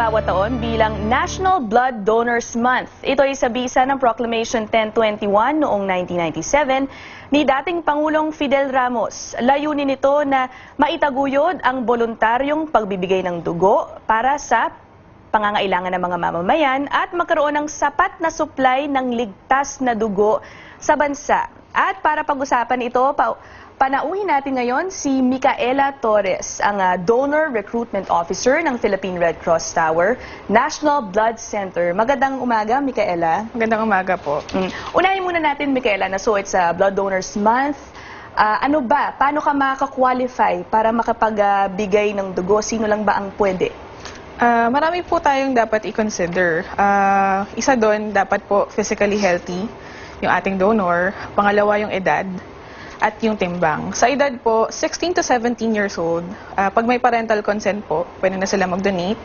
bawat taon bilang National Blood Donors Month. Ito ay sa bisa ng Proclamation 1021 noong 1997 ni dating Pangulong Fidel Ramos. Layunin nito na maitaguyod ang voluntaryong pagbibigay ng dugo para sa pangangailangan ng mga mamamayan at magkaroon ng sapat na supply ng ligtas na dugo sa bansa. At para pag-usapan ito, pa panauhin natin ngayon si Micaela Torres, ang ah, Donor Recruitment Officer ng Philippine Red Cross Tower National Blood Center. Magandang umaga, Micaela. Magandang umaga po. Mm. Unahin muna natin, Micaela, na so it's a Blood Donors Month. Ah, ano ba? Paano ka makaka-qualify para makapagbigay ng dugo? Sino lang ba ang pwede? Ah, marami po tayong dapat i-consider. Ah, isa doon, dapat po physically healthy yung ating donor. Pangalawa, yung edad at yung timbang. Sa edad po, 16 to 17 years old, ah, pag may parental consent po, pwede na sila mag-donate.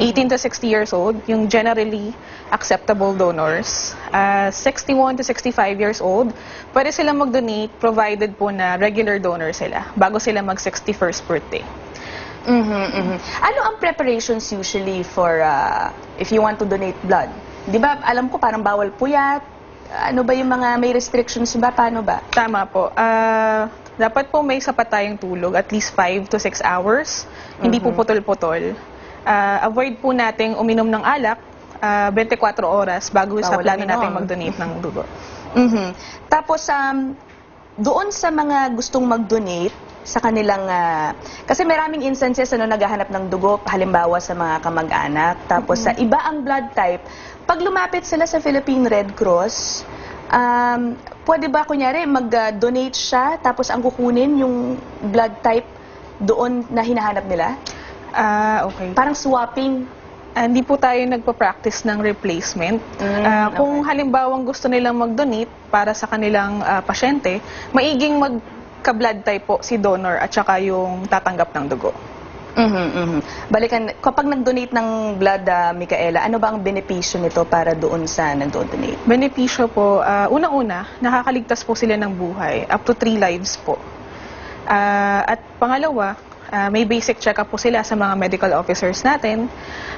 18 to 60 years old, yung generally acceptable donors. Ah, 61 to 65 years old, pwede sila mag-donate provided po na regular donor sila bago sila mag-61st birthday. Mhm, mhm. Ano ang preparations usually for uh, if you want to donate blood? 'Di ba? Alam ko parang bawal puyat. Ano ba yung mga may restrictions ba? Paano ba? Tama po. Ah, dapat po may sapat tayong tulog, at least 5 to 6 hours. Hindi po putol-putol. Ah, avoid po nating uminom ng alak ah, 24 oras bago sa plano natin mag-donate ng dugo. Mhm. Tapos um doon sa mga gustong mag-donate sa kanilang ah, kasi maraming instances ano naghahanap ng dugo halimbawa sa mga kamag-anak. Tapos sa iba ang blood type. Pag lumapit sila sa Philippine Red Cross um, pwede ba kunyari mag-donate siya tapos ang kukunin yung blood type doon na hinahanap nila? Ah, okay. parang swapping. Ah, Hindi po tayo nagpa-practice ng replacement. Mm, Ah, Kung halimbawang gusto nilang mag-donate para sa kanilang ah, pasyente, maiging magka-blood type po si donor at saka yung tatanggap ng dugo. Mhm, mhm. Balikan, kapag nag-donate ng blood, ah, Micaela, ano ba ang benepisyo nito para doon sa nag-donate? Benepisyo po, ah, unang-una, nakakaligtas po sila ng buhay, up to three lives po. Ah, at pangalawa, ah, may basic check-up po sila sa mga medical officers natin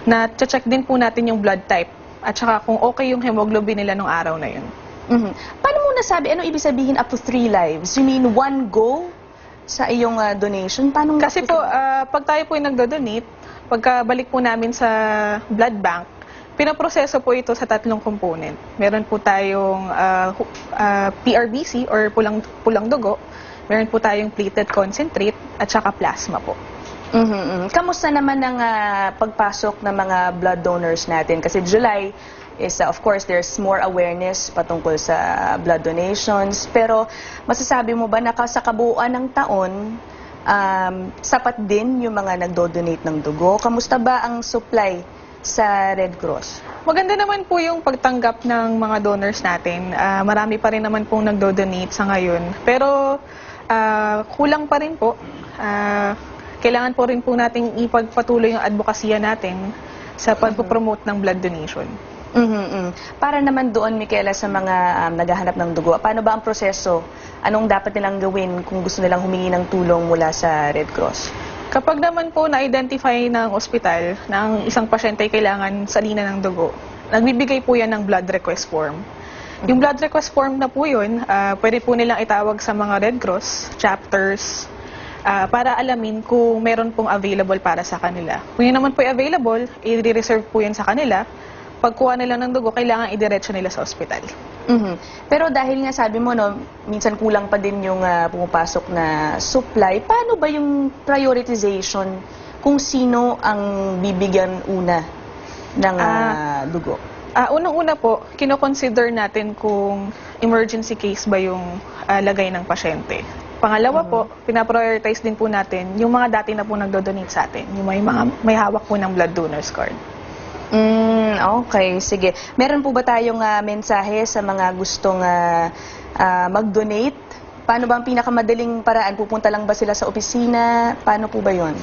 na check din po natin yung blood type at saka kung okay yung hemoglobin nila nung araw na yun. Mhm. Paano mo nasabi, ano ibig sabihin up to three lives? You mean one go sa iyong ah, donation? Paano Kasi po, ah, pag tayo po yung nagdo-donate, pagkabalik po namin sa blood bank, pinaproseso po ito sa tatlong component. Meron po tayong hu- ah, PRBC or pulang, pulang dugo, meron po tayong platelet concentrate at saka plasma po. Mhm, mhm. Kamusta naman ang ah, pagpasok ng mga blood donors natin? Kasi July is, ah, of course, there's more awareness patungkol sa blood donations. Pero masasabi mo ba na sa kabuuan ng taon, um, sapat din yung mga nagdo-donate ng dugo? Kamusta ba ang supply sa Red Cross? Maganda naman po yung pagtanggap ng mga donors natin. Ah, marami pa rin naman pong nagdo-donate sa ngayon. Pero ah, kulang pa rin po. Ah, kailangan po rin po nating ipagpatuloy yung advokasya natin sa pagpopromote ng blood donation. Mhm, mhm. Para naman doon, Michaela, sa mga um, naghahanap ng dugo, paano ba ang proseso? Anong dapat nilang gawin kung gusto nilang humingi ng tulong mula sa Red Cross? Kapag naman po na-identify ng ospital na ang isang pasyente ay kailangan salina ng dugo, nagbibigay po yan ng blood request form. Yung blood request form na po yun, ah, pwede po nilang itawag sa mga Red Cross chapters ah, para alamin kung meron pong available para sa kanila. Kung yun naman po available, i-reserve po yun sa kanila. Pagkuha nila ng dugo, kailangan idiretso nila sa ospital. Mhm. Pero dahil nga sabi mo, no, minsan kulang pa din yung ah, pumapasok na supply, paano ba yung prioritization kung sino ang bibigyan una ng ah, dugo? Ah, unang-una po, kino-consider natin kung emergency case ba yung ah, lagay ng pasyente. Pangalawa po, pinaprioritize din po natin yung mga dati na po nagdo-donate sa atin, yung may, mga, may hawak po ng blood donors card. Mm, okay, sige. Meron po ba tayong ah, mensahe sa mga gustong ah, ah, mag-donate? Paano ba ang pinakamadaling paraan? Pupunta lang ba sila sa opisina? Paano po ba yon?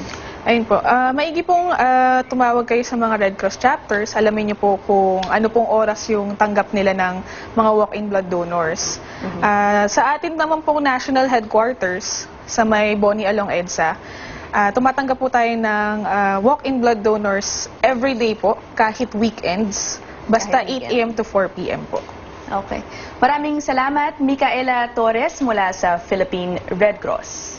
Ayun po, ah, maigi pong ah, tumawag kayo sa mga Red Cross chapters. Alamin niyo po kung ano pong oras yung tanggap nila ng mga walk-in blood donors. Ah, sa atin naman pong national headquarters sa may Boni Along EDSA, Ah, tumatanggap po tayo ng ah, walk-in blood donors every day po, kahit weekends. Basta Kahit 8 a.m. to 4 p.m. po. Okay. Maraming salamat, Micaela Torres mula sa Philippine Red Cross.